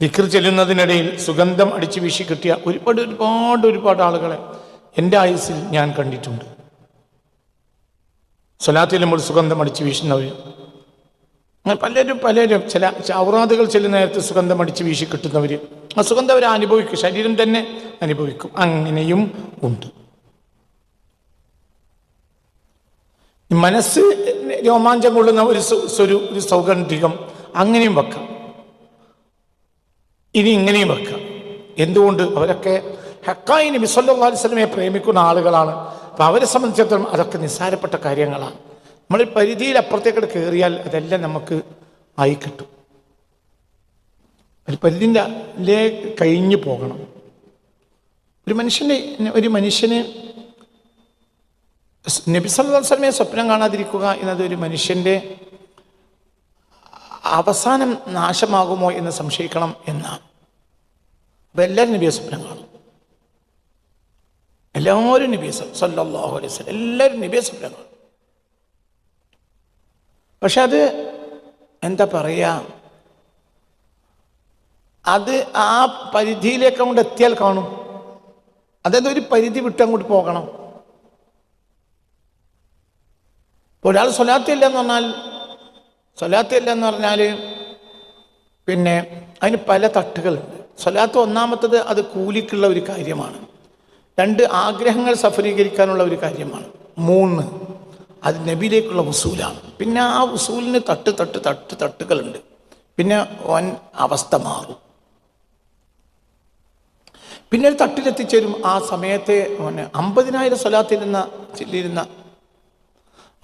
ദിക്ർ ചെല്ലുന്നതിനിടയിൽ സുഗന്ധം അടിച്ചു വീശി കിട്ടിയ ഒരുപാട് ഒരുപാട് ഒരുപാട് ആളുകളെ എന്റെ ആയുസ്സിൽ ഞാൻ കണ്ടിട്ടുണ്ട്. സ്വലാത്തിലുമ്പോൾ സുഗന്ധം അടിച്ചു വീശുന്നവർ അങ്ങനെ പലരും പലരും ചില ഔറാദുകൾ ചെല്ലുന്ന നേരത്ത് സുഗന്ധം അടിച്ച് വീശി കിട്ടുന്നവർ ആ സുഗന്ധം അവർ അനുഭവിക്കും. ശരീരം തന്നെ അനുഭവിക്കും. അങ്ങനെയും ഉണ്ട്. മനസ്സ് രോമാഞ്ചം കൊള്ളുന്ന ഒരു ഒരു സൗഗന്ധികം അങ്ങനെയും വെക്കാം. ഇനി ഇങ്ങനെയും വെക്കാം. എന്തുകൊണ്ട്? അവരൊക്കെ ഹക്കായി നബി സല്ലല്ലാഹു അലൈഹി പ്രേമിക്കുന്ന ആളുകളാണ്. അപ്പം അവരെ സംബന്ധിച്ചിടത്തോളം അതൊക്കെ നിസ്സാരപ്പെട്ട കാര്യങ്ങളാണ്. നമ്മൾ പരിധിയിൽ അപ്പുറത്തേക്ക് കയറിയാൽ അതെല്ലാം നമുക്ക് ആയി കിട്ടും. ഒരു പരിധിന്റെ ലേ കഴിഞ്ഞു പോകണം. ഒരു മനുഷ്യന്റെ ഒരു മനുഷ്യന് നബി സല്ലല്ലാഹു അലൈഹി സ്വപ്നം കാണാതിരിക്കുക എന്നത് ഒരു മനുഷ്യന്റെ അവസാനം നാശമാകുമോ എന്ന് സംശയിക്കണം എന്നാണ്. അപ്പം എല്ലാവരും നബിയെ സ്വപ്നം കാണും. എല്ലാവരും നബിയെ സല്ലല്ലാഹു അലൈഹി വസല്ലം. എല്ലാവരും നബിയെ സ്വപ്നം കാണും. പക്ഷെ അത് എന്താ പറയുക അത് ആ പരിധിയിലേക്ക് അങ്ങോട്ട് എത്തിയാൽ കാണും. അതായത് ഒരു പരിധി വിട്ട് അങ്ങോട്ട് പോകണം? ഒരാൾ സ്വലാത്തില്ല എന്ന് പറഞ്ഞാൽ സ്വലാത്തില്ല എന്ന് പറഞ്ഞാൽ പിന്നെ അതിന് പല തട്ടുകളുണ്ട്. സ്വലാത്ത് ഒന്നാമത്തത് അത് കൂലിക്കുള്ള ഒരു കാര്യമാണ്. രണ്ട് ആഗ്രഹങ്ങൾ സഫലീകരിക്കാനുള്ള ഒരു കാര്യമാണ്. മൂന്ന് അത് നബിയിലേക്കുള്ള വസൂലാണ്. പിന്നെ ആ വസൂലിന് തട്ട് തട്ട് തട്ട് തട്ടുകളുണ്ട്. പിന്നെ വൻ അവസ്ഥ മാറും. പിന്നെ ഒരു തട്ടിലെത്തിച്ചേരും. ആ സമയത്തെ അമ്പതിനായിരം സ്വലാത്തിരുന്ന ചെല്ലിരുന്ന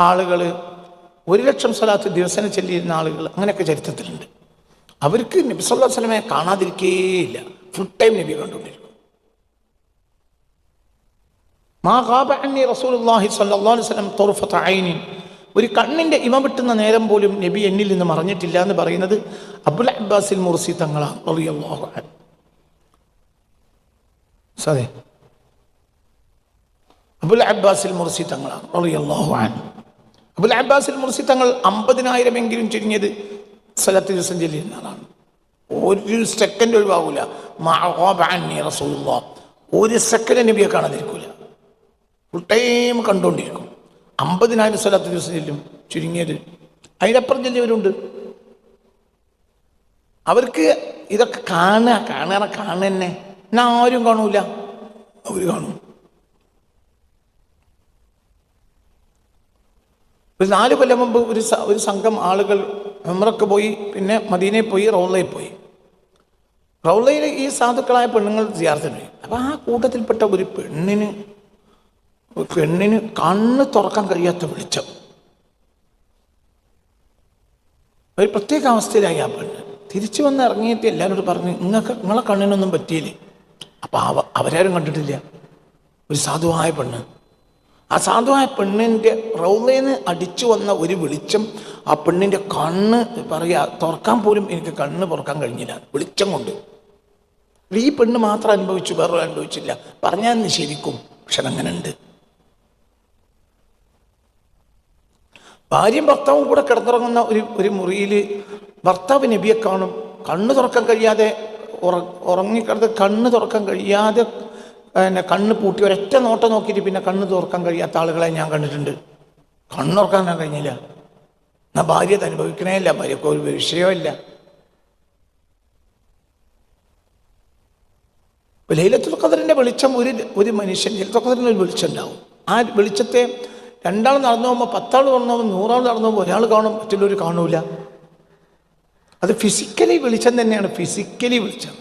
ആളുകൾ ഒരു ലക്ഷം സ്വലാത്ത് ദിവസേന ചെല്ലിയിരുന്ന ആളുകൾ അങ്ങനെയൊക്കെ ചരിത്രത്തിലുണ്ട്. അവർക്ക് നബി അലൈഹി കാണാതിരിക്കേ കാണാതിരിക്കേയില്ല. ഫുൾ ടൈം നബി കണ്ടുകൊണ്ടിരിക്കും. മാ ഖാബ അന്നി റസൂലുള്ളാഹി സ്വല്ലല്ലാഹു അലൈഹി വസല്ലം തുർഫത ഐനി ഒരു കണ്ണിന്റെ ഇമ വിട്ടുന്ന നേരം പോലും നബി എന്നിൽ നിന്ന് മറഞ്ഞിട്ടില്ല എന്ന് പറയുന്നത് അബ്ദുൽ അബ്ബാസിൽ മുർസി തങ്ങളാണ്. റളിയല്ലാഹു അൻഹു. സതെ അബുൽ അബ്ബാസിൽ മുർസി തങ്ങളാണ്. റളിയല്ലാഹു അൻഹു. അബുൽ അബ്ബാസിൽ മുർസി തങ്ങൾ അമ്പതിനായിരം എങ്കിലും ചുരുങ്ങിയത് സ്ഥലത്ത് ദിവസം ചെല്ലുന്ന ആളാണ് ഒരു സെക്കൻഡ് ഒഴിവാകൂല ഒരു സെക്കൻഡ് നബിയെ കാണാതിരിക്കൂല. ഫുൾ ടൈം കണ്ടുകൊണ്ടിരിക്കും അമ്പതിനായിരം സ്ഥലത്ത് ദിവസം ചെല്ലും ചുരുങ്ങിയത്. അതിനപ്പുറം ചെല്ലിയവരുണ്ട്. അവർക്ക് ഇതൊക്കെ കാണുക കാണുക കാണുക തന്നെ. എന്നാ ആരും കാണൂല. അവർ കാണും. ഒരു നാല് കൊല്ലം മുമ്പ് ഒരു ഒരു സംഘം ആളുകൾ ഉമ്രക്ക് പോയി പിന്നെ മദീനയിൽ പോയി റൗളയിൽ പോയി. റൗളയിൽ ഈ സാധുക്കളായ പെണ്ണുങ്ങൾ ജിയാർത്തിന് പോയി അപ്പം ആ കൂട്ടത്തിൽപ്പെട്ട ഒരു പെണ്ണിന് പെണ്ണിന് കണ്ണ് തുറക്കാൻ കഴിയാത്ത വെളിച്ചം. ഒരു പ്രത്യേക അവസ്ഥയിലായി ആ പെണ്ണ്. തിരിച്ചു വന്ന് ഇറങ്ങിയിട്ട് എല്ലാവരോടും പറഞ്ഞു നിങ്ങൾക്ക് നിങ്ങളെ കണ്ണിനൊന്നും പറ്റിയില്ലേ? അപ്പം അവ അവരാരും കണ്ടിട്ടില്ല. ഒരു സാധുവായ പെണ്ണ്. ആ സാധുവായ പെണ്ണിന്റെ റൗലേന്ന് അടിച്ചു വന്ന ഒരു വെളിച്ചം ആ പെണ്ണിന്റെ കണ്ണ് പറയുക തുറക്കാൻ പോലും എനിക്ക് കണ്ണ് തുറക്കാൻ കഴിഞ്ഞില്ല വെളിച്ചം കൊണ്ട്. ഈ പെണ്ണ് മാത്രം അനുഭവിച്ചു വേറെ അനുഭവിച്ചില്ല. പറഞ്ഞാൽ ശരിക്കും പക്ഷെ അങ്ങനെ ഉണ്ട് ഭാര്യയും ഭർത്താവും കൂടെ കിടന്നിറങ്ങുന്ന ഒരു ഒരു മുറിയിൽ ഭർത്താവ് നബിയെ കാണും. കണ്ണ് തുറക്കാൻ കഴിയാതെ ഉറ ഉറങ്ങിക്കിടന്ന് കണ്ണ് തുറക്കാൻ കഴിയാതെ പിന്നെ കണ്ണ് പൂട്ടി ഒരൊറ്റ നോട്ടം നോക്കിയിട്ട് പിന്നെ കണ്ണ് തുറക്കാൻ കഴിയാത്ത ആളുകളെ ഞാൻ കണ്ടിട്ടുണ്ട്. കണ്ണുറക്കാൻ ഞാൻ കഴിഞ്ഞില്ല. എന്നാ ഭാര്യ അത് അനുഭവിക്കണേ ഇല്ല. ഭാര്യക്ക് ഒരു വിഷയമില്ല ലൈലത്തുൽ ഖദറിന്റെ വെളിച്ചം ഒരു ഒരു മനുഷ്യൻ ലൈലത്തുൽ ഖദറിന് ഒരു വെളിച്ചം ഉണ്ടാവും. ആ വെളിച്ചത്തെ രണ്ടാൾ നടന്നു പോകുമ്പോൾ പത്താൾ നടന്നു പോകുമ്പോൾ നൂറാൾ നടന്നു പോകുമ്പോൾ ഒരാൾ കാണും മറ്റുള്ളവർ കാണൂല. അത് ഫിസിക്കലി വെളിച്ചം തന്നെയാണ്. ഫിസിക്കലി വെളിച്ചം.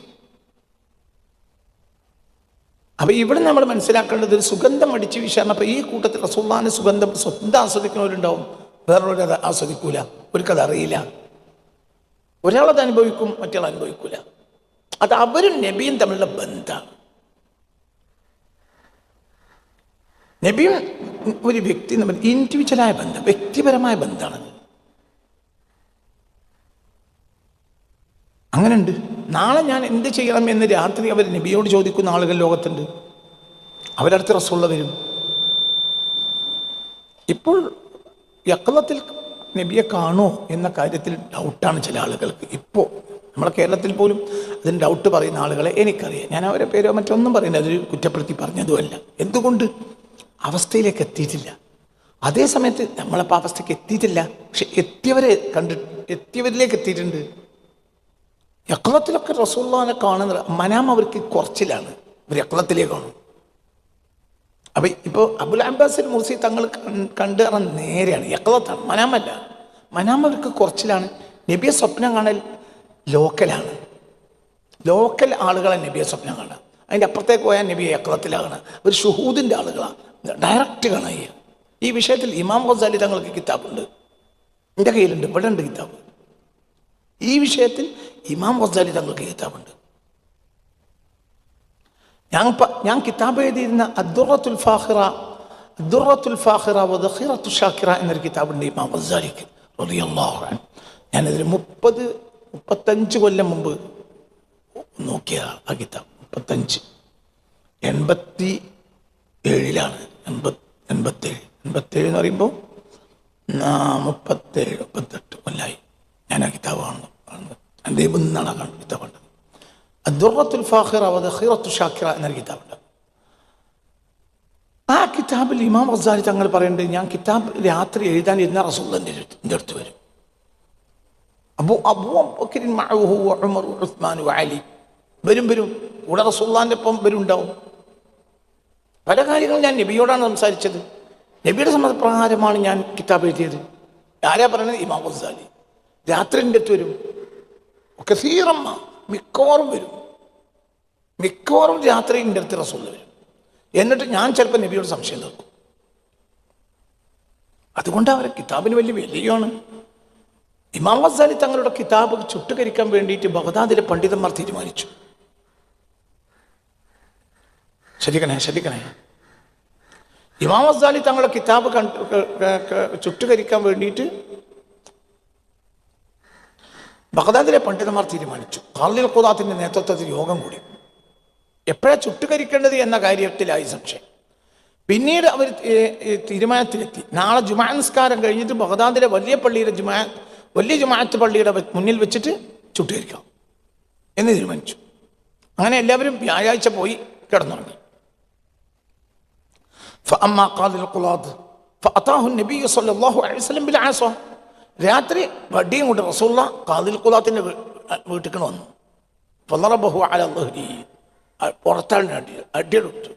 അപ്പൊ ഇവിടെ നമ്മൾ മനസ്സിലാക്കേണ്ടത് ഒരു സുഗന്ധം അടിച്ചു വീശാണ് അപ്പൊ ഈ കൂട്ടത്തിൽ റസൂള്ളാന്റെ സുഗന്ധം സ്വന്തം ആസ്വദിക്കുന്നവരുണ്ടാവും. വേറൊരു കഥ ആസ്വദിക്കൂല. ഒരു കഥ അറിയില്ല. ഒരാളത് അനുഭവിക്കും മറ്റൊരാൾ അനുഭവിക്കൂല. അത് അവരും നബിയും തമ്മിലുള്ള ബന്ധമാണ് നബിയും ഒരു വ്യക്തി തമ്മിൽ ഇൻഡിവിജ്വലായ ബന്ധം വ്യക്തിപരമായ ബന്ധമാണത്. അങ്ങനെയുണ്ട്. നാളെ ഞാൻ എന്ത് ചെയ്യണം എന്ന് രാത്രി അവർ നബിയോട് ചോദിക്കുന്ന ആളുകൾ ലോകത്തുണ്ട്. അവരടുത്ത് റസൂള്ള വരും. ഇപ്പോൾ യക്കളത്തിൽ നബിയെ കാണോ എന്ന കാര്യത്തിൽ ഡൗട്ടാണ് ചില ആളുകൾക്ക്. ഇപ്പോൾ നമ്മളെ കേരളത്തിൽ പോലും അതിന് ഡൗട്ട് പറയുന്ന ആളുകളെ എനിക്കറിയാം. ഞാൻ അവരെ പേരോ മറ്റൊന്നും പറയുന്നത് അതൊരു കുറ്റപ്പെടുത്തി പറഞ്ഞതുമല്ല. എന്തുകൊണ്ട്? അവസ്ഥയിലേക്ക് എത്തിയിട്ടില്ല. അതേ സമയത്ത് നമ്മളപ്പോൾ അവസ്ഥയ്ക്ക് എത്തിയിട്ടില്ല. പക്ഷെ എത്തിയവരെ കണ്ടിട്ട് എത്തിയവരിലേക്ക് എത്തിയിട്ടുണ്ട്. യക്കളത്തിലൊക്കെ റസൂള്ളാനെ കാണുന്ന മനാം അവർക്ക് കുറച്ചിലാണ്. ഇവർ യക്കളത്തിലേക്ക് കാണും അപ്പൊ ഇപ്പോൾ അബുൽ അബ്ബാസിൽ മുർസി തങ്ങൾ കണ്ടു കാണാൻ നേരെയാണ്. യക്ലത്താണ് മനാമല്ല. മനാം അവർക്ക് കുറച്ചിലാണ്. നബിയെ സ്വപ്നം കാണൽ ലോക്കലാണ്. ലോക്കൽ ആളുകളെ നബിയെ സ്വപ്നം കാണുക. അതിന്റെ അപ്പുറത്തേക്ക് പോയാൽ നബിയെ യക്ലത്തിലാണ് ഒരു ഷുഹൂദിന്റെ ആളുകളാണ് ഡയറക്റ്റ് കാണുക ഈ വിഷയത്തിൽ ഇമാം ഗസാലി തങ്ങൾക്ക് കിതാബുണ്ട്. എന്റെ കയ്യിലുണ്ട്. ഇവിടെ ഉണ്ട് കിതാബ്. ഈ വിഷയത്തിൽ ഇമാം ഗസാലി തങ്ങൾക്ക് കിതാബുണ്ട്. ഞാൻ ഞാൻ കിതാബ് എഴുതിയിരുന്ന അദ്ദുറത്തുൽ ഫാഹിറ അദ്ദുറത്തുൽ ഫാഹിറ വദഖീറത്തു ഷാക്കിറ എന്നൊരു കിതാബുണ്ട് ഇമാം അൻഹു. ഞാനതിൽ മുപ്പത് മുപ്പത്തഞ്ച് കൊല്ലം മുമ്പ് നോക്കിയതാണ് ആ കിതാബ് മുപ്പത്തഞ്ച്. എൺപത്തി ഏഴിലാണ് എൺപത്തി എൺപത്തേഴ്. എൺപത്തേഴ് എന്ന് പറയുമ്പോൾ മുപ്പത്തേഴ് മുപ്പത്തെട്ട് കൊല്ലായി. ഞാൻ ആ കിതാബ് കാണുന്നു കാണുന്നത് എന്റെ നിന്നാണ് ആ കിതാബ് കണ്ടത്. ഫാഹിർ അവത് ഹീറത്തു ഷാക്കിറ എന്നൊരു കിതാബുണ്ട്. ആ കിതാബിൽ ഇമാം റസാരി തങ്ങൾ പറയുന്നുണ്ട് ഞാൻ കിതാബ് രാത്രി എഴുതാൻ ഇരുന്ന റസൂലിന്റെ എന്റെ അടുത്ത് വരും. അബു അബൂ ബക്കറിൻ മഅഹു ഉമർ ഉസ്മാൻ അലി. വരും വരും. കൂടെ റസൂള്ളാന്റെ ഒപ്പം വരും ഉണ്ടാവും പല കാര്യങ്ങളും ഞാൻ നബിയോടാണ് സംസാരിച്ചത്. നബിയുടെ സമ്മതപ്രകാരമാണ് ഞാൻ കിതാബ് എഴുതിയത്. ആരാ പറയുന്നത്? ഇമാം ഗസാലി. രാത്രി വരും. ഒക്കെ സീറമ്മ. മിക്കവാറും വരും. മിക്കവാറും രാത്രി എന്റെ അടുത്ത് റസൂൽ വരും. എന്നിട്ട് ഞാൻ ചിലപ്പോൾ നബിയോട് സംശയം തീർക്കും. അതുകൊണ്ട് അവരെ കിതാബിന് വലിയ വിലയാണ്. ഇമാം വസാലി തങ്ങളുടെ കിതാബ് ചുട്ടുകരിക്കാൻ വേണ്ടിയിട്ട് ബഗ്ദാദിലെ പണ്ഡിതന്മാർ തീരുമാനിച്ചു. ശ്രദ്ധിക്കണേ ശ്രദ്ധിക്കണേ. ഇമാം വസാലി തങ്ങളുടെ കിതാബ് കണ്ട് ചുട്ടുകരിക്കാൻ വേണ്ടിയിട്ട് ബഗ്ദാദിലെ പണ്ഡിതന്മാർ തീരുമാനിച്ചു ഖാലിൽ ഖുദാത്തിന്റെ നേതൃത്വത്തിൽ യോഗം കൂടി എപ്പോഴാ ചുട്ടുകരിക്കേണ്ടത് എന്ന കാര്യത്തിലായി സംശയം പിന്നീട് അവർ ഏ- ഏ തീരുമാനത്തിലെത്തി നാളെ ജുമാ നിസ്കാരം കഴിഞ്ഞിട്ട് ബഗ്ദാദിലെ വലിയ പള്ളിയുടെ ജുമാ വലിയ ജുമാഅത്ത് പള്ളിയുടെ വെ- മുന്നിൽ വെച്ചിട്ട് ചുട്ടുകരിക്കാം എന്ന് തീരുമാനിച്ചു അങ്ങനെ എല്ലാവരും വ്യാഴാഴ്ച പോയി കിടന്നുറങ്ങി فأما قال القلاض فأتاه النبي صلى الله عليه وسلم بالعصا രാത്രി വടിയും കൊണ്ട് റസൂള്ള കാതിൽ കുലാത്തിന്റെ വീട്ടിൽ വന്നു. ഫലറബഹു ബഹു ലഹരി. പുറത്താളിന് അടി അടിയെടുത്തു.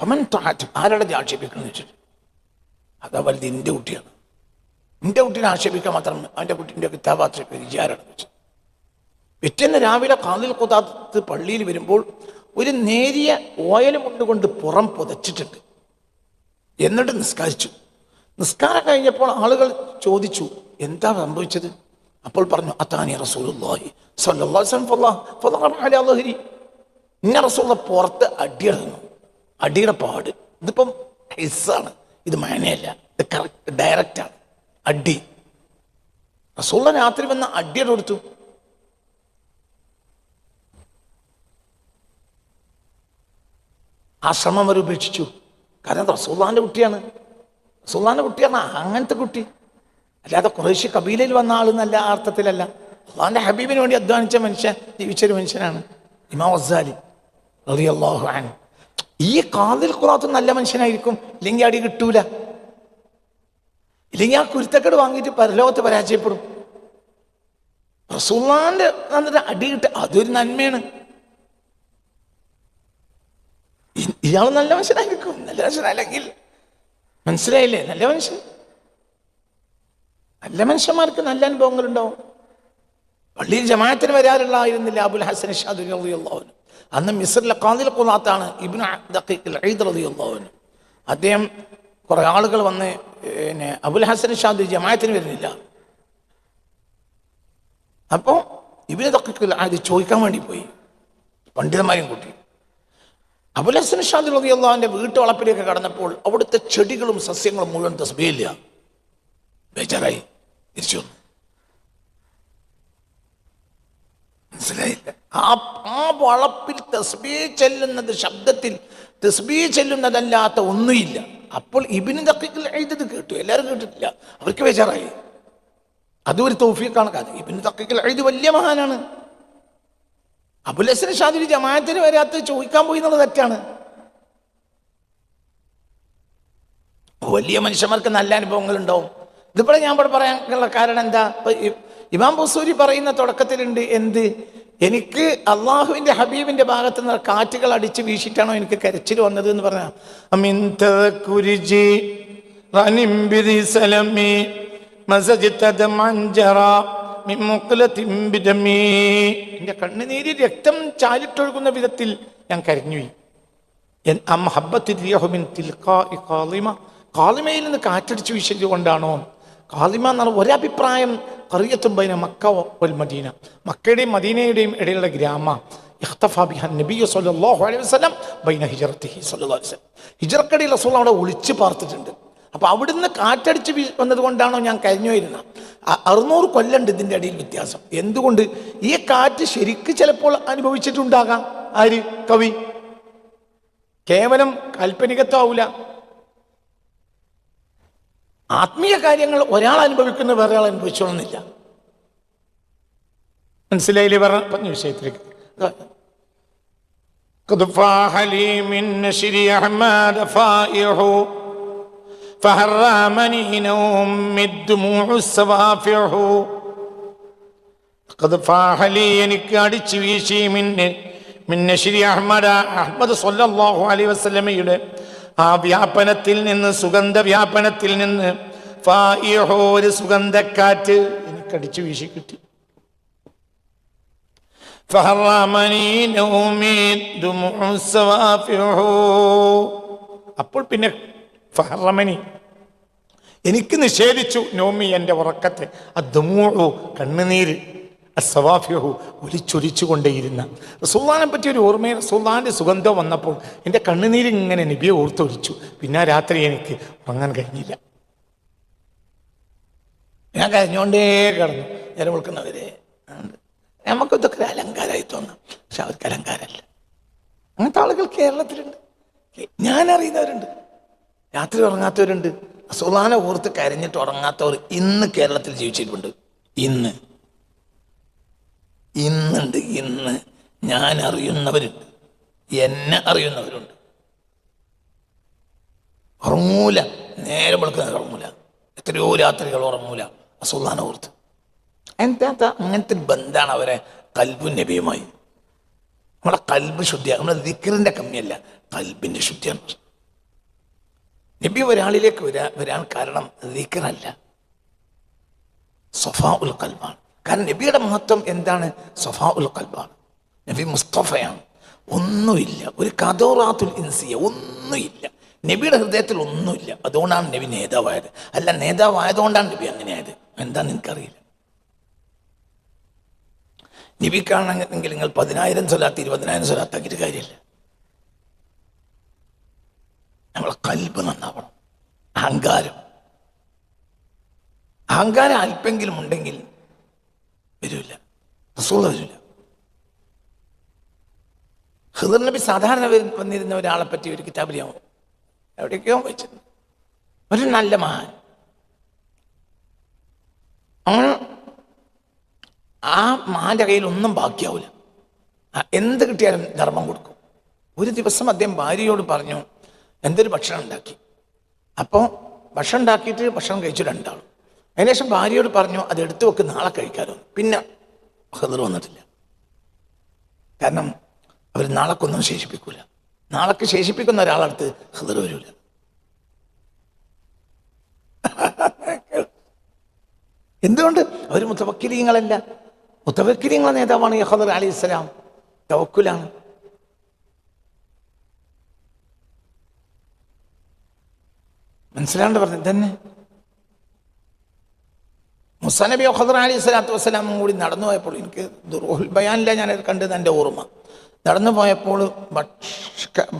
പമൻ താറ്റ് ആരുടെ ആക്ഷേപിക്കണം വെച്ചിട്ട് അതാ വലുത് എന്റെ കുട്ടിയാണ്. എന്റെ കുട്ടീനെ ആക്ഷേപിക്കാൻ മാത്രം അവന്റെ കുട്ടീന്റെ കിതാബ് വിചാരണം വെച്ചു പിറ്റേന്ന് രാവിലെ കാതിൽ കുതാത്ത് പള്ളിയിൽ വരുമ്പോൾ ഒരു നേരിയ ഓയലും കൊണ്ടുകൊണ്ട് പുറം പുതച്ചിട്ടുണ്ട്. എന്നിട്ട് നിസ്കരിച്ചു. നിസ്കാരം കഴിഞ്ഞപ്പോൾ ആളുകൾ ചോദിച്ചു എന്താ സംഭവിച്ചത്? അപ്പോൾ പറഞ്ഞു അത്താനി ലഹരി. ഇന്ന റസൂള പുറത്ത് അടിയിടുന്നു. അടിയുടെ പാട്. ഇതിപ്പം ഹിസ്സാണ്. ഇത് മാനയല്ല. ഇത് കറക്റ്റ് ഡയറക്റ്റാണ് അടി. റസൂള്ള രാത്രി വന്ന അടിയുടെ കൊടുത്തു. ആ ശ്രമം അവർ ഉപേക്ഷിച്ചു. കാരണം റസൂള്ളാന്റെ കുട്ടിയാണ്. റസൂള്ളാന്റെ കുട്ടിയാണ്? അങ്ങനത്തെ കുട്ടി. അല്ലാതെ കുറേശ്ശി കബീലയിൽ വന്ന ആൾ ആ അർത്ഥത്തിലല്ല. അള്ളാന്റെ ഹബീബിന് വേണ്ടി അധ്വാനിച്ച മനുഷ്യൻ ജീവിച്ചൊരു മനുഷ്യനാണ് ഇമാം അൻഹു. ഈ കാതിൽ കുറാത്ത് നല്ല മനുഷ്യനായിരിക്കും. ഇല്ലെങ്കിൽ അടി കിട്ടൂല. ഇല്ലെങ്കിൽ ആ കുരുത്തക്കേട് വാങ്ങിയിട്ട് പരലോകത്ത് പരാജയപ്പെടും. റസൂള്ളാന്റെ എന്നിട്ട് അടി കിട്ട അതൊരു നന്മയാണ്. ഇയാൾ നല്ല മനുഷ്യനായിരിക്കും. നല്ല മനുഷ്യനല്ലെങ്കിൽ മനസ്സിലായില്ലേ? നല്ല മനുഷ്യൻ. നല്ല മനുഷ്യന്മാർക്ക് നല്ല അനുഭവങ്ങൾ ഉണ്ടാവും പള്ളിയിൽ ജമാഅത്തിന് വരാറുള്ളായിരുന്നില്ല അബുൽ ഹസൻ ഷാദ് റളിയല്ലാഹുവിന് അന്ന് മിസ്രിലെ കാതിൽ കുലാത്താണ് ഇബ്നു ദഖീഖ് ഈദ് റളിയല്ലാഹുവിന് അദ്ദേഹം കുറെ ആളുകൾ വന്ന് പിന്നെ അബുൽ ഹസൻ ഷാദു ജമാഅത്തിന് വരുന്നില്ല. അപ്പോൾ ഇബിന് ദഖീഖ് അത് ചോദിക്കാൻ വേണ്ടി പോയി. പണ്ഡിതന്മാരെയും കൂട്ടി. അബുൽ ഷാദി റബി അള്ളാഹിന്റെ വീട്ടു വളപ്പിലേക്ക് കടന്നപ്പോൾ അവിടുത്തെ ചെടികളും സസ്യങ്ങളും മുഴുവൻ തസ്ബീഹില്ല. ബേജാറായി. തിരിച്ചു വന്നു. മനസ്സിലായില്ല. ആ ആ വളപ്പിൽ തസ്ബീ ചെല്ലുന്നത് ശബ്ദത്തിൽ തസ്ബീ ചെല്ലുന്നതല്ലാത്ത ഒന്നുമില്ല. അപ്പോൾ ഇബിന് തക്കിക്കൽ എഴുതത് കേട്ടു. എല്ലാവരും കേട്ടിട്ടില്ല. അവർക്ക് ബേജാറായി. അതും ഒരു തൗഫീഖാണ്. കാരണം ഇബിന് തക്കിക്കൽ എഴുതി വലിയ മഹാനാണ്. അബുലസൻ ഷാദിരി ജമാഅത്തിന് വരാത്ത ചോദിക്കാൻ പോയി എന്നുള്ളത് തെറ്റാണ്. വലിയ മനുഷ്യന്മാർക്ക് നല്ല അനുഭവങ്ങൾ ഉണ്ടാവും ഇതിപ്പോൾ ഞാൻ ഇവിടെ പറയാനുള്ള കാരണം എന്താ? ഇമാം ബുസൂരി പറയുന്ന തുടക്കത്തിലുണ്ട് എന്ത്? എനിക്ക് അള്ളാഹുവിന്റെ ഹബീബിന്റെ ഭാഗത്ത് നിന്ന് കാറ്റുകൾ അടിച്ച് വീശിട്ടാണോ എനിക്ക് കരച്ചിൽ വന്നത് എന്ന് പറഞ്ഞ? എന്റെ കണ്ണുനീര് രക്തം ചാലിട്ടൊഴുകുന്ന വിധത്തിൽ ഞാൻ കരഞ്ഞു കാളിമയിൽ നിന്ന് കാറ്റടിച്ചു വീശിയത് കൊണ്ടാണോ കാളിമ എന്നാണ് ഒരഭിപ്രായം കറിയത്തും ബൈന മക്ക വൽ മദീന. മക്കയുടെയും മദീനയുടെയും ഇടയിലുള്ള ഗ്രാമ. ഹിജ്റക്കടിയിൽ റസൂൽ അവിടെ ഒളിച്ചു പാർത്തിട്ടുണ്ട്. അപ്പൊ അവിടുന്ന് കാറ്റടിച്ച് വീ- വന്നത് കൊണ്ടാണോ ഞാൻ കഴിഞ്ഞു വരുന്നത് അ- അറുന്നൂറ് കൊല്ലണ്ട് ഇതിന്റെ അടിയിൽ വ്യത്യാസം എന്തുകൊണ്ട് ഈ കാറ്റ് ശരിക്ക് ചിലപ്പോൾ അനുഭവിച്ചിട്ടുണ്ടാകാം ആര് കവി കേവലം കാൽപ്പനികത്വാവൂല ആത്മീയ കാര്യങ്ങൾ ഒരാൾ അനുഭവിക്കുന്ന വേറെ ആൾ അനുഭവിച്ചോളുന്നില്ല മനസ്സിലായില്ലേ പറഞ്ഞ പറഞ്ഞ വിഷയത്തിലേക്ക് قد فاح لي من نشر أحمد فائح فهرمني نوم الدموع السوافح قد فاح لي എനിക്ക് അടിച്ചു വീശി മിന്ന് മിന്നശ്രീ അഹമ്മദ് അഹമ്മദ് സല്ലല്ലാഹു അലൈഹി വസല്ലമയുടെ ആ വ്യാപനത്തിൽ നിന്ന് സുഗന്ധ വ്യാപനത്തിൽ നിന്ന് ഫായിഹോ ഒരു സുഗന്ധക്കാറ്റ് എനിക്ക് അടിച്ചു വീശി കിട്ടി ഫഹറമനി നൗമി ദുമുഉ സവാഫിഹു. അപ്പോൾ പിന്നെ ഫഹറമനി. എനിക്ക് നിഷേധിച്ചു നോമി എന്റെ ഉറക്കത്തെ. അദ്മൂഴു കണ്ണുനീര് അസവാഫ്യഹു ഒലിച്ചൊലിച്ചു കൊണ്ടേയിരുന്ന സുൽത്താനെ പറ്റി ഒരു ഓർമ്മയിൽ സുൽത്താന്റെ സുഗന്ധം വന്നപ്പോൾ എന്റെ കണ്ണുനീര് ഇങ്ങനെ നബിയെ ഓർത്തൊലിച്ചു. പിന്നെ രാത്രി എനിക്ക് ഉറങ്ങാൻ കഴിഞ്ഞില്ല. ഞാൻ കരഞ്ഞുകൊണ്ടേ കിടന്നു. ഞാൻ വിളിക്കുന്നവരെ നമുക്ക് ഇതൊക്കെ ഒരു അലങ്കാരമായി തോന്നാം. പക്ഷെ അവർക്ക് അലങ്കാരമല്ല. അങ്ങനത്തെ ആളുകൾ കേരളത്തിലുണ്ട്. ഞാൻ അറിയുന്നവരുണ്ട് രാത്രി ഉറങ്ങാത്തവരുണ്ട്. സുലാനെ ഓർത്ത് കരഞ്ഞിട്ട് ഉറങ്ങാത്തവർ ഇന്ന് കേരളത്തിൽ ജീവിച്ചിട്ടുണ്ട്. ഇന്ന്. ഇന്നുണ്ട് ഇന്ന്. ഞാൻ അറിയുന്നവരുണ്ട്. എന്നെ അറിയുന്നവരുണ്ട്. ഉറങ്ങൂല. നേരെ വെളുക്കുന്ന ഉറങ്ങൂല. എത്രയോ രാത്രികൾ ഉറങ്ങൂല. സുൽത്താനെ ഓർത്ത്. എന്താത്ത അങ്ങനത്തെ ഒരു ബന്ധാണ് അവരെ കൽബും നബിയുമായി. നമ്മളെ കൽബ് ശുദ്ധിയാണ് നമ്മുടെ ദിക്കറിന്റെ കമ്മിയല്ല. കൽബിന്റെ ശുദ്ധിയാണ്. നബി ഒരാളിലേക്ക് വരാ വരാൻ കാരണം ദിക്കറല്ല സൊഫാ ഉൽ കൽബാണ് കാരണം നബിയുടെ മഹത്വം എന്താണ്? സൊഫാ ഉൽ കൽബാണ് നബി മുസ്തഫയാണ്. ഒന്നുമില്ല. ഒരു കഥോറാത്തുൽ ഇൻസിയ ഒന്നുമില്ല. നബിയുടെ ഹൃദയത്തിൽ ഒന്നുമില്ല. അതുകൊണ്ടാണ് നബി നേതാവായത്. അല്ല നേതാവായതുകൊണ്ടാണ് നബി അങ്ങനെയായത്. എന്താന്ന് എനിക്കറിയില്ല. നബി കാണണമെങ്കിൽ നിങ്ങൾ പതിനായിരം സ്വലാത്ത് ഇരുപതിനായിരം സ്വലാത്താക്കിയിട്ട് കാര്യമില്ല. നമ്മളെ കൽബ് നന്നാവണം. അഹങ്കാരം. അഹങ്കാരം അല്പെങ്കിലും ഉണ്ടെങ്കിൽ വരില്ല റസൂള വരില്ല ഹിദർ നബി സാധാരണ വന്നിരുന്ന ഒരാളെ പറ്റി ഒരു കിതാബിൽ ഞാൻ എവിടേക്കോ വെച്ചിട്ടുണ്ട് ഒരു നല്ല മഹാൻ. അവൻ ആ മഹാന്റെ കയ്യിൽ ഒന്നും ബാക്കിയാവില്ല എന്ത് കിട്ടിയാലും ധർമ്മം കൊടുക്കും. ഒരു ദിവസം അദ്ദേഹം ഭാര്യയോട് പറഞ്ഞു എന്തൊരു ഭക്ഷണം ഉണ്ടാക്കി? അപ്പോൾ ഭക്ഷണം ഉണ്ടാക്കിയിട്ട് ഭക്ഷണം കഴിച്ചു രണ്ടാൾ അതിനുശേഷം ഭാര്യയോട് പറഞ്ഞു അത് എടുത്തു വെക്ക് നാളെ കഴിക്കാറോ പിന്നെ ഹദർ വന്നിട്ടില്ല. കാരണം അവർ നാളെക്കൊന്നും ശേഷിപ്പിക്കൂല. നാളേക്ക് ശേഷിപ്പിക്കുന്ന ഒരാളടുത്ത് ഹദർ വരൂല. എന്തുകൊണ്ട്? അവർ മുത്തവക്കിരീങ്ങളല്ല മുത്തവക്കിരീങ്ങളെ നേതാവാണ് യഹദർ അലി ഇസ്ലാം തവക്കുലാണ്. മനസ്സിലാണ്ട് പറഞ്ഞു തന്നെ മുസനബി ഖദർ അലി സ്വലാത്തു വസ്സലാമും കൂടി നടന്നു പോയപ്പോൾ എനിക്ക് ദുർഹുൽ ബയാനില്ല ഞാൻ കണ്ടത് എന്റെ ഓർമ്മ. നടന്നു പോയപ്പോൾ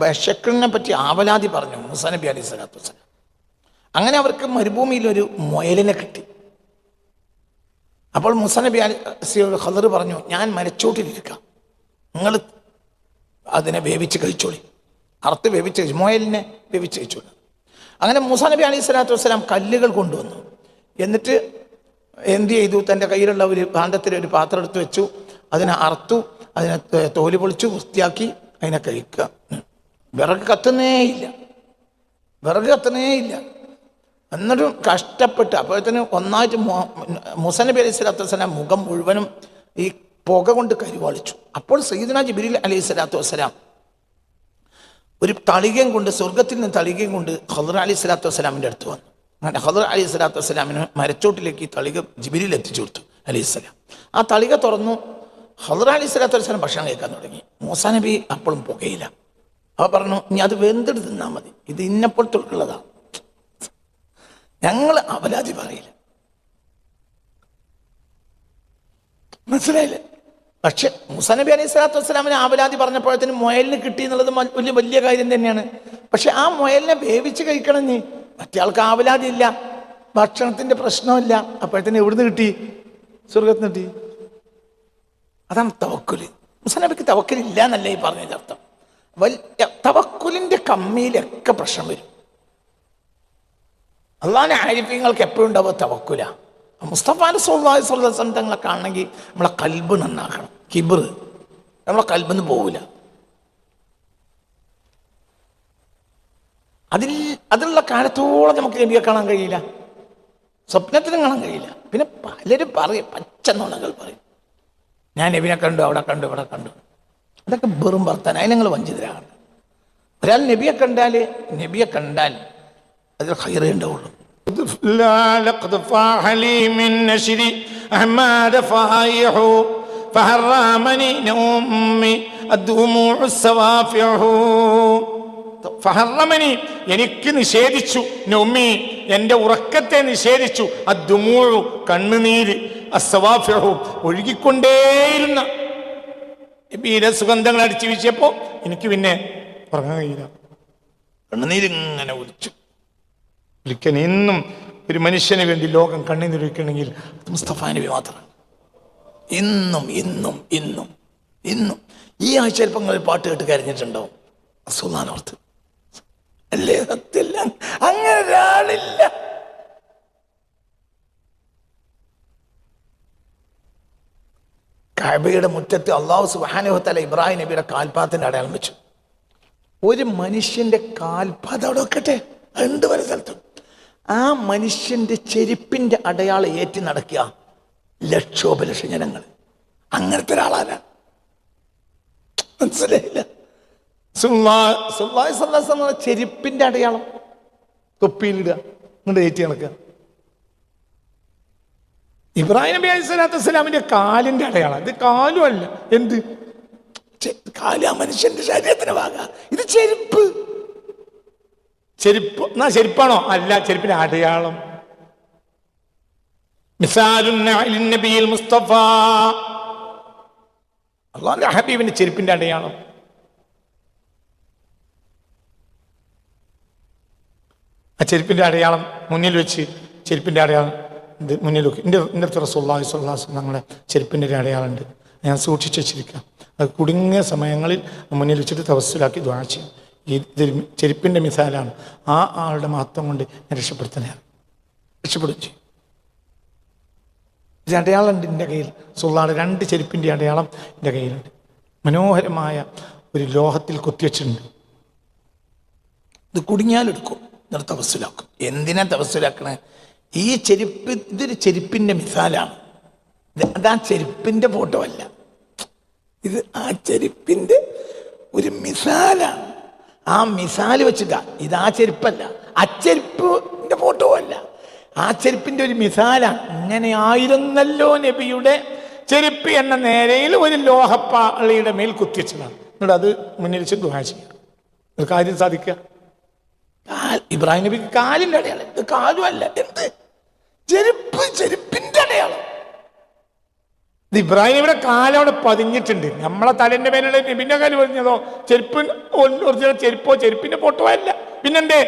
ബഷക്കറിനെ പറ്റി ആവലാതി പറഞ്ഞു മുസനബി അലി സ്വലാത്തു വസ്സലാം. അങ്ങനെ അവർക്ക് മരുഭൂമിയിൽ ഒരു മുയലിനെ കിട്ടി. അപ്പോൾ മുസനബി അലി ഖദർ പറഞ്ഞു ഞാൻ മരച്ചോട്ടിലിരിക്കാം നിങ്ങൾ അതിനെ വേവിച്ച് കഴിച്ചോളി. അറുത്ത് വേവിച്ച് കഴിച്ചു മുയലിനെ വേവിച്ച് കഴിച്ചോളി. അങ്ങനെ മൂസാ നബി അലൈഹി സ്വലാത്തു വസ്സലാം കല്ലുകൾ കൊണ്ടുവന്നു. എന്നിട്ട് എന്ത് ചെയ്തു? തന്റെ കയ്യിലുള്ള ഒരു ഭാണ്ഡത്തിൽ ഒരു പാത്രം എടുത്ത് വെച്ചു. അതിനെ അറുത്തു അതിനെ തോൽ പൊളിച്ചു വൃത്തിയാക്കി അതിനെ കഴിക്കുക. വിറക് കത്തുന്നേ ഇല്ല. വിറക് കത്തുന്നേ ഇല്ല. എന്നിട്ടും കഷ്ടപ്പെട്ട് അപ്പോഴത്തേന് ഒന്നായിട്ട് മുസനബി അലൈഹി സ്വലാത്തു വസ്സലാം മുഖം മുഴുവനും ഈ പുക കൊണ്ട് കരിവാളിച്ചു. അപ്പോൾ സയ്യിദ്ന ജിബിരി അലൈഹി സ്വലാത്തു വസ്സലാം ഒരു തളികയും കൊണ്ട് സ്വർഗത്തിൽ നിന്ന് തളികയും കൊണ്ട് ഹദർ അലി സ്വലാത്തു വസ്സലാമിന്റെ അടുത്ത് വന്നു. അങ്ങനെ ഹദർ അലി സ്വലാത്തു വസ്സലാമിന് മരച്ചോട്ടിലേക്ക് ഈ തളിക ജിബിലിൽ എത്തിച്ചു കൊടുത്തു അലി സ്വലാം. ആ തളിക തുറന്നു ഹദർ അലി സ്വലാത്തു വസ്സലാം ഭക്ഷണം കഴിക്കാൻ തുടങ്ങി. മൂസാ നബി അപ്പോഴും പുകയില്ല. അവ പറഞ്ഞു ഇനി അത് വെന്തെടുത്ത് തിന്നാൽ മതി. ഇത് ഇന്നപ്പോഴത്തുള്ളതാണ് ഞങ്ങൾ അപരാധി പറയില്ല. മനസ്സിലായില്ലേ? പക്ഷെ മുസനബി അലൈഹി സ്വലാത്തു വസ്സലാമിന് ആവലാതി പറഞ്ഞപ്പോഴത്തേന് മുയലിന് കിട്ടി എന്നുള്ളത് വലിയ വലിയ കാര്യം തന്നെയാണ്. പക്ഷെ ആ മുയലിനെ വേവിച്ച് കഴിക്കണം നീ മറ്റേ ആൾക്ക് ആവലാതി ഇല്ല. ഭക്ഷണത്തിന്റെ പ്രശ്നമില്ല അപ്പോഴത്തേന് എവിടുന്ന് കിട്ടി? സ്വർഗത്തിന് കിട്ടി. അതാണ് തവക്കുൽ. മുസനബിക്ക് തവക്കലില്ല എന്നല്ലേ ഈ പറഞ്ഞതിന്റെ അർത്ഥം. വലിയ തവക്കുലിന്റെ കമ്മിയിലൊക്കെ പ്രശ്നം വരും. അള്ളാഹാനെ ആരിഫ്യങ്ങൾക്ക് എപ്പോഴും ഉണ്ടാവുക തവക്കുല. മുസ്തഫാന്റെ സ്വല്ലാഹി സ്വലം തങ്ങളൊക്കെ ആണെങ്കിൽ നമ്മളെ കൽബ് നന്നാക്കണം. കിബർ. നമ്മളെ കൽബിന്ന് പോവില്ല. അതിൽ അതിലുള്ള കാലത്തോളം നമുക്ക് നബിയെ കാണാൻ കഴിയില്ല. സ്വപ്നത്തിനും കാണാൻ കഴിയില്ല. പിന്നെ പലരും പറയും പച്ച നുണകൾ പറയും. ഞാൻ നബിനെ കണ്ടു അവിടെ കണ്ടു ഇവിടെ കണ്ടു. അതൊക്കെ വെറും വർത്താൻ അതിനങ്ങൾ വഞ്ചിതരാണ്. ഒരാൾ നബിയെ കണ്ടാൽ നബിയെ കണ്ടാൽ അതിൽ ഹൈറേ ഉണ്ടാവുള്ളൂ. لا لقد فاح لي من نشر أحمد فايح فهرمني نومي الدموع السوافع ഫഹറമനി എനിക്ക് നിഷേധിച്ചു നൊമ്മി എൻ്റെ ഉറക്കത്തെ നിഷേധിച്ചു അദ്ദുമൂഴു കണ്ണുനീര് അസവാഫ്യഹു ഒഴുകിക്കൊണ്ടേയിരുന്ന ബീര സുഗന്ധങ്ങൾ അടിച്ചു വീശിയപ്പോ എനിക്ക് പിന്നെ ഉറങ്ങാൻ കഴിയില്ല കണ്ണുനീരിങ്ങനെ ഒലിച്ചു ഒരിക്കൽ ഇന്നും ഒരു മനുഷ്യന് വേണ്ടി ലോകം കണ്ണീരൊഴിക്കണമെങ്കിൽ അത് മുസ്തഫാ നബി മാത്രം. ഇന്നും ഇന്നും ഇന്നും ഇന്നും. ഈ ആഴ്ച ചിലപ്പോൾ നിങ്ങൾ പാട്ട് കേട്ട് കരഞ്ഞിട്ടുണ്ടാവും. അസുഖാനോർത്ത് അല്ലേ സത്യല്ല അങ്ങനെ ഒരാളില്ല. കഅബയുടെ മുറ്റത്ത് അള്ളാഹു സുബാനുഹത്തല ഇബ്രാഹിം നബിയുടെ കാൽപാത്തിന്റെ അടയാളം വെച്ചു. ഒരു മനുഷ്യന്റെ കാൽപാത അവിടെ വെക്കട്ടെ? രണ്ട് പല സ്ഥലത്തും ആ മനുഷ്യന്റെ ചെരുപ്പിന്റെ അടയാളം ഏറ്റി നടക്കുക. ലക്ഷോപലക്ഷ ജനങ്ങൾ അങ്ങനത്തെ ഒരാളാരാ? മനസ്സിലായില്ല. സുല്ലാ- സുല്ലാഹി സ്വല്ലല്ലാഹു അലൈഹി വസല്ലം ചെരുപ്പിന്റെ അടയാളം. തൊപ്പിയിലിടുക. എന്നിട്ട് ഏറ്റി നടക്കുക. ഇബ്രാഹിം നബി അലൈഹി സ്വലാത്തു വസ്സലാമിന്റെ കാലിന്റെ അടയാളം. ഇത് കാലും അല്ല. എന്ത്? കാൽ മനുഷ്യന്റെ ശരീരത്തിന് ഭാഗ ഇത് ചെരുപ്പ്. ചെരുപ്പ് എന്നാ ചെരുപ്പാണോ? അല്ല ചെരുപ്പിന് അടയാളം. മുസ്തഫ. ഹബീബിന്റെ ചെരുപ്പിന്റെ അടയാളം. ആ ചെരുപ്പിന്റെ അടയാളം മുന്നിൽ വെച്ച് ചെരുപ്പിന്റെ അടയാളം മുന്നിൽ വെക്കും. എന്റെ എന്റെ അടുത്ത് റസൂള്ളി സ്വല്ലാസ് ഞങ്ങളെ ചെരുപ്പിന്റെ ഒരു അടയാളമുണ്ട്. ഞാൻ സൂക്ഷിച്ച് വെച്ചിരിക്കാം. അത് കുടുങ്ങിയ സമയങ്ങളിൽ മുന്നിൽ വെച്ചിട്ട് തപസ്സിലാക്കി ദ്വാ ചെയ്യും. ചെരുപ്പിന്റെ മിസാലാണ് ആ ആളുടെ മഹത്വം കൊണ്ട് ഞാൻ രക്ഷപ്പെടുത്തുന്നതാണ് രക്ഷപ്പെടും ചെയ്യും. അടയാളം എന്റെ കയ്യിൽ സുള്ളാട് രണ്ട് ചെരുപ്പിന്റെ അടയാളം എന്റെ കയ്യിലുണ്ട്. മനോഹരമായ ഒരു ലോഹത്തിൽ കൊത്തിവെച്ചിട്ടുണ്ട് ഇത് കുടുങ്ങിയാലെടുക്കും എന്നിട്ട് തപസ്സിലാക്കും. എന്തിനാ തപസ്സിലാക്കണേ? ഈ ചെരുപ്പ് ഇതൊരു ചെരുപ്പിന്റെ മിസാലാണ്. അത് ആ ചെരുപ്പിന്റെ ഫോട്ടോ അല്ല. ഇത് ആ ചെരുപ്പിന്റെ ഒരു മിസാലാണ്. ആ മിസാൽ വെച്ചിട്ടാ ഇത് ആ ചെരുപ്പല്ല. ആ ചെരുപ്പിന്റെ ഫോട്ടോ അല്ല. ആ ചെരുപ്പിന്റെ ഒരു മിസാലാണ് ഇങ്ങനെ ആയിരുന്നല്ലോ നബിയുടെ ചെരുപ്പ് എന്ന നേരയിൽ ഒരു ലോഹപ്പാളിയുടെ മേൽ കുത്തിവെച്ചതാണ്. എന്നിട്ട് അത് മുന്നിൽ വെച്ച് ദുഹാ ചെയ്യാം. ഒരു കാര്യം സാധിക്കുക? ഇബ്രാഹിം നബിക്ക് കാലിന്റെ അടയാളം. ഇത് കാലുമല്ല എന്ത്? ചെരുപ്പ് ചെരുപ്പിന്റെ അടയാളം. ഇത് ഇവിടെ കാലം അവിടെ പതിഞ്ഞിട്ടുണ്ട്. നമ്മളെ തലേന്റെ മേലുള്ള നബിന്റെ കാൽ പതിഞ്ഞതോ? ചെരുപ്പ് ഒറിജിനൽ ചെരുപ്പോ? ചെരുപ്പിന്റെ ഫോട്ടോ അല്ല പിന്നെന്തേ?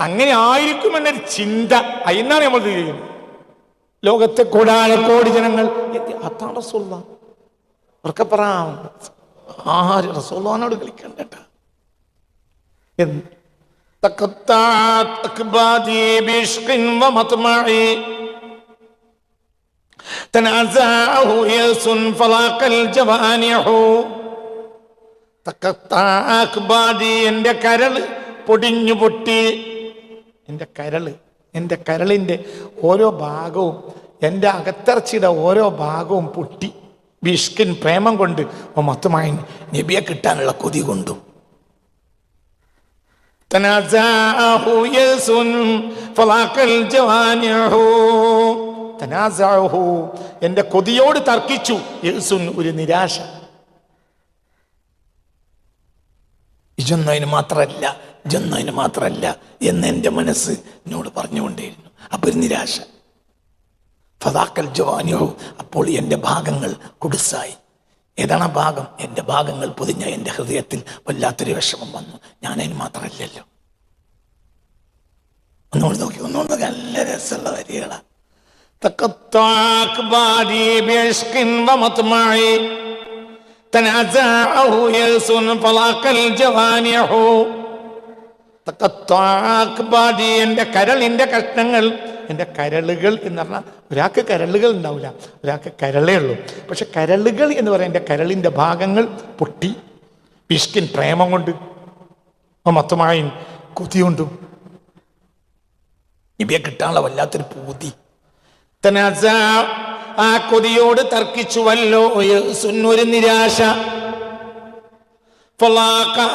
അങ്ങനെ ആയിരിക്കുമെന്നൊരു ചിന്ത അയിന്നാണ് നമ്മൾ ചെയ്യുന്നത്. ലോകത്തെ കൂടാതെ കോടി ജനങ്ങൾ അതാണ് റസൂള്ള ഉറക്കെ പറ ആര് റസൂള്ളാനോട് കളിക്കണ്ട കേട്ടാ. എന്ന് تنازعه يأس فلاق الجوانح തക്കത്താക്ക് ബാധി എൻ്റെ കരള് പൊടിഞ്ഞു പൊട്ടി എൻ്റെ കരള് എൻ്റെ കരളിൻ്റെ ഓരോ ഭാഗവും എൻ്റെ അകത്തറച്ചിയുടെ ഓരോ ഭാഗവും പൊട്ടി ബിഷ്കിൻ പ്രേമം കൊണ്ട് ഓ മൊത്തമായി നബിയെ കിട്ടാനുള്ള കൊതി കൊണ്ടും تنازعه يأس فلاق الجوانح തനാസാഹു എന്റെ കൊതിയോട് തർക്കിച്ചു. യേസുൻ ഒരു നിരാശ. ഇജന്നതിന് മാത്രമല്ല ജന്നതിന് മാത്രമല്ല എന്ന് എന്റെ മനസ്സ് എന്നോട് പറഞ്ഞുകൊണ്ടേയിരുന്നു. അപ്പൊ ഒരു നിരാശ. ഫതാക്കൽ ജവാനിയോ അപ്പോൾ എന്റെ ഭാഗങ്ങൾ കുടുസായി ഏതാണ് ഭാഗം? എന്റെ ഭാഗങ്ങൾ പൊതിഞ്ഞ എന്റെ ഹൃദയത്തിൽ വല്ലാത്തൊരു വിഷമം വന്നു. ഞാനതിന് മാത്രമല്ലല്ലോ ഒന്നുകൊണ്ട് നോക്കി. ഒന്നുകൊണ്ട് നല്ല രസമുള്ള വരികളാണ് تقطعك بعدي بعشق ومطمع تنازعه يأس فلاق الجوانح تقطعك بعدي എൻ്റെ കരളിൻ്റെ കഷ്ണങ്ങൾ എൻ്റെ കരളുകൾ എന്ന് പറഞ്ഞാൽ ഒരാൾക്ക് കരളുകൾ ഉണ്ടാവില്ല ഒരാൾക്ക് കരളേ ഉള്ളൂ പക്ഷെ കരളുകൾ എന്ന് പറയാൻ എൻ്റെ കരളിൻ്റെ ഭാഗങ്ങൾ പൊട്ടി പിഷ്കിൻ പ്രേമം കൊണ്ട് മൊത്തമായും കൊതി കൊണ്ടും നബിയെ കിട്ടാനുള്ള വല്ലാത്തൊരു പൂതി തനാസ ആ കൊതിയോട് തർക്കിച്ചുവല്ലോ ഒരു നിരാശ.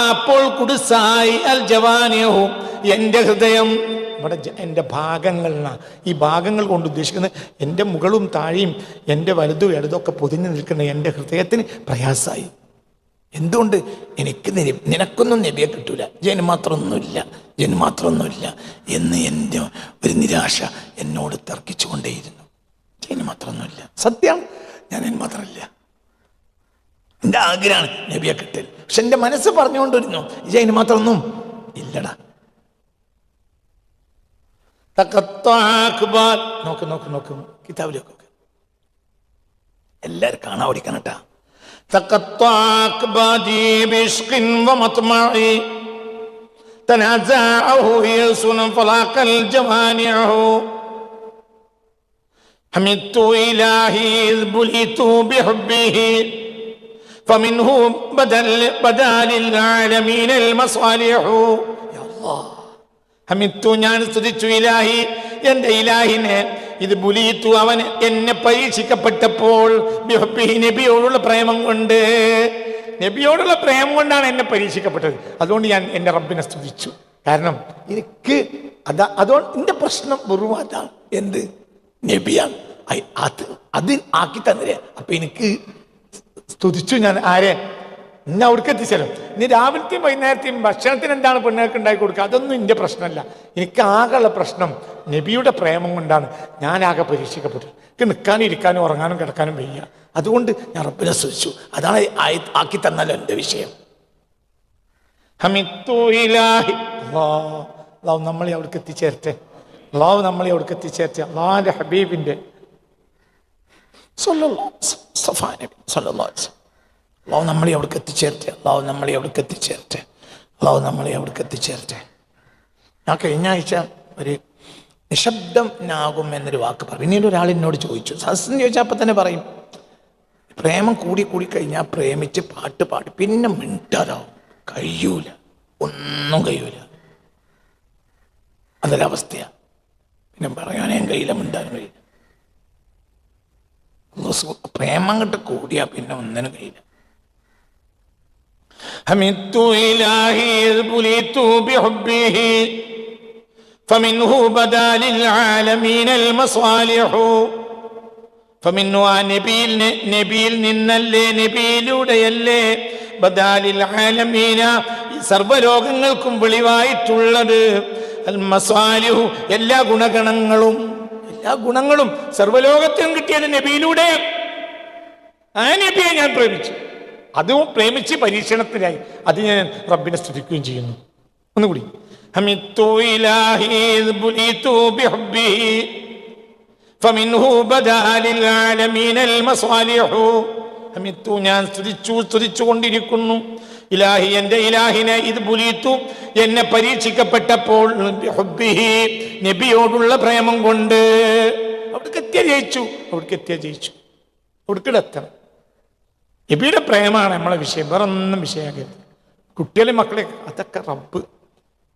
അപ്പോൾ കുടുസായി അൽ ജവാനോ എന്റെ ഹൃദയം ഇവിടെ എന്റെ ഭാഗങ്ങളാണ് ഈ ഭാഗങ്ങൾ കൊണ്ട് ഉദ്ദേശിക്കുന്നത് എന്റെ മുകളും താഴെയും എന്റെ വലുതും ഇടതൊക്കെ പൊതിഞ്ഞു നിൽക്കുന്ന എന്റെ ഹൃദയത്തിന് പ്രയാസമായി എന്തുകൊണ്ട്? എനിക്ക് നിന- നിനക്കൊന്നും നബിയെ കിട്ടൂല. ജന് മാത്രമൊന്നുമില്ല ജന് മാത്രമൊന്നുമില്ല എന്ന് എന്റെ ഒരു നിരാശ എന്നോട് തർക്കിച്ചുകൊണ്ടേയിരുന്നു. ജന് മാത്രമൊന്നുമില്ല സത്യം ഞാൻ അതിന് മാത്രമല്ല എൻ്റെ ആഗ്രഹമാണ് നബിയെ കിട്ടൽ പക്ഷെ എൻ്റെ മനസ്സ് പറഞ്ഞുകൊണ്ടിരുന്നു ജന് മാത്രമൊന്നും ഇല്ലടാ തക്കത്താക്കുബാൽ നോക്ക് നോക്ക് നോക്ക് കിതാബിലേക്ക് നോക്ക് എല്ലാവരും കാണാൻ ഓടിക്കണം കേട്ടാ تقطعك بادي بعشق ومطمع تنازعه يأس فلاق الجوانع حمدت إلهي إذ بليت بحبه فمنه بدل بدا للعالمين المصالح يا الله ഹമിത്തു ഞാൻ സ്തുതിച്ചു ഇലാഹി എൻ്റെ ഇലാഹിനെ ഇത് ബുലീത്തു അവൻ എന്നെ പരീക്ഷിക്കപ്പെട്ടപ്പോൾ ബിഹബ്ബിഹി നബിയോടുള്ള പ്രേമം കൊണ്ട് നബിയോടുള്ള പ്രേമം കൊണ്ടാണ് എന്നെ പരീക്ഷിക്കപ്പെട്ടത് അതുകൊണ്ട് ഞാൻ എൻ്റെ റബ്ബിനെ സ്തുതിച്ചു കാരണം എനിക്ക് അതാ അതുകൊണ്ട് എൻ്റെ പ്രശ്നം വെറും അതാണ് എന്ത് നബിയാണ് ഐ- അത് അത് ആക്കി തന്നില്ലേ? അപ്പൊ എനിക്ക് സ്തുതിച്ചു ഞാൻ ആരെ? ഇന്ന് അവിടേക്ക് എത്തിച്ചാലും ഇനി രാവിലത്തെയും വൈകുന്നേരത്തെയും ഭക്ഷണത്തിന് എന്താണ് പെണ്ണുങ്ങൾക്ക് ഉണ്ടാക്കി കൊടുക്കുക? അതൊന്നും എന്റെ പ്രശ്നമല്ല. എനിക്ക് ആകെയുള്ള പ്രശ്നം നബിയുടെ പ്രേമം കൊണ്ടാണ്. ഞാൻ ആകെ പരീക്ഷിക്കപ്പെട്ടത് എനിക്ക് നിൽക്കാനും ഇരിക്കാനും ഉറങ്ങാനും കിടക്കാനും വയ്യ. അതുകൊണ്ട് ഞാൻ റബ്ബിനെ സ്തുതിച്ചു. അതാണ് ആക്കി തന്നല്ലോ എന്റെ വിഷയം. അള്ളാഹു നമ്മളെ അവിടേക്ക് എത്തിച്ചേരട്ടെ. അള്ളാഹു നമ്മളെ അവിടേക്ക് എത്തിച്ചേരട്ടെ. അള്ളാഹിന്റെ ഹബീബിന്റെ സല്ലല്ലാഹു അലൈഹി വസല്ലം. സഫാ നബി സല്ലല്ലാഹു അലൈഹി വസല്ലം. അള്ളാഹു നമ്മളെ അവിടേക്ക് എത്തിച്ചേരട്ടെ അള്ളാഹു നമ്മളെ അവിടേക്ക് എത്തിച്ചേരട്ടെ അള്ളാഹു നമ്മളെ അവിടേക്ക് എത്തിച്ചേരട്ടെ ഞാൻ കഴിഞ്ഞ ആഴ്ച ഒരു നിശബ്ദം നാകും എന്നൊരു വാക്ക് പറഞ്ഞു പിന്നീട് ഒരാൾ എന്നോട് ചോദിച്ചു. സസ്യം ചോദിച്ചാൽ അപ്പം തന്നെ പറയും. പ്രേമം കൂടി കൂടി കഴിഞ്ഞാൽ പ്രേമിച്ച് പാട്ട് പാടി. പിന്നെ മിണ്ടാതാവും. കഴിയൂല. ഒന്നും കഴിയൂല. അതൊരവസ്ഥയാണ് പിന്നെ പറയാനേ കഴിയില്ല മിണ്ടാനും കഴിയില്ല. പ്രേമം കണ്ട് കൂടിയാ പിന്നെ ഒന്നിനും കഴിയില്ല حمدت إلهي إذ بليت بحبه فمنه بدا للعالمين المصالح فمنه ആ നബിയിൽ നി- നബിയിൽ നിന്നല്ലേ നബിയിലൂടെയല്ലേ ബദാലിൽ ആലമീന ഈ സർവ്വലോകങ്ങൾക്കും വെളിവായിട്ടുള്ളത് അൽ മസാലിഹു എല്ലാ ഗുണഗണങ്ങളും എല്ലാ ഗുണങ്ങളും സർവലോകത്തിനും കിട്ടിയത് നബിയിലൂടെ. ആ നബിയെ ഞാൻ പ്രേമിച്ചു. അതും പ്രേമിച്ച് പരീക്ഷണത്തിനായി. അത് ഞാൻ റബ്ബിനെ സ്തുതിക്കുകയും ചെയ്യുന്നു. ഒന്നുകൂടി. ഞാൻ സ്തുതിച്ചു സ്തുതിച്ചു കൊണ്ടിരിക്കുന്നു ഇലാഹി എന്റെ ഇലാഹിനെ ഇത് ബുലിത്തു എന്നെ പരീക്ഷിക്കപ്പെട്ടപ്പോൾ നബിയോടുള്ള പ്രേമം കൊണ്ട് അവിടേക്ക് എത്തിയ ജയിച്ചു. അവിടേക്ക് എത്തിയ ജയിച്ചു. അവിടേക്കിടെ എത്തണം. നബിയുടെ പ്രേമാണ് നമ്മളെ വിഷയം. വേറെ ഒന്നും വിഷയമാക്കരുത് കുട്ടികളെ മക്കളെ അതൊക്കെ റബ്ബ്.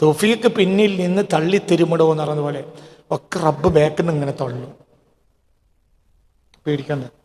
തോഫിക്ക് പിന്നിൽ നിന്ന് തള്ളി തിരുമിടോ എന്ന് പറഞ്ഞ പോലെ ഒക്കെ റബ്ബ് ബാക്കിൽ നിന്ന് ഇങ്ങനെ തള്ളും. പേടിക്കണ്ട.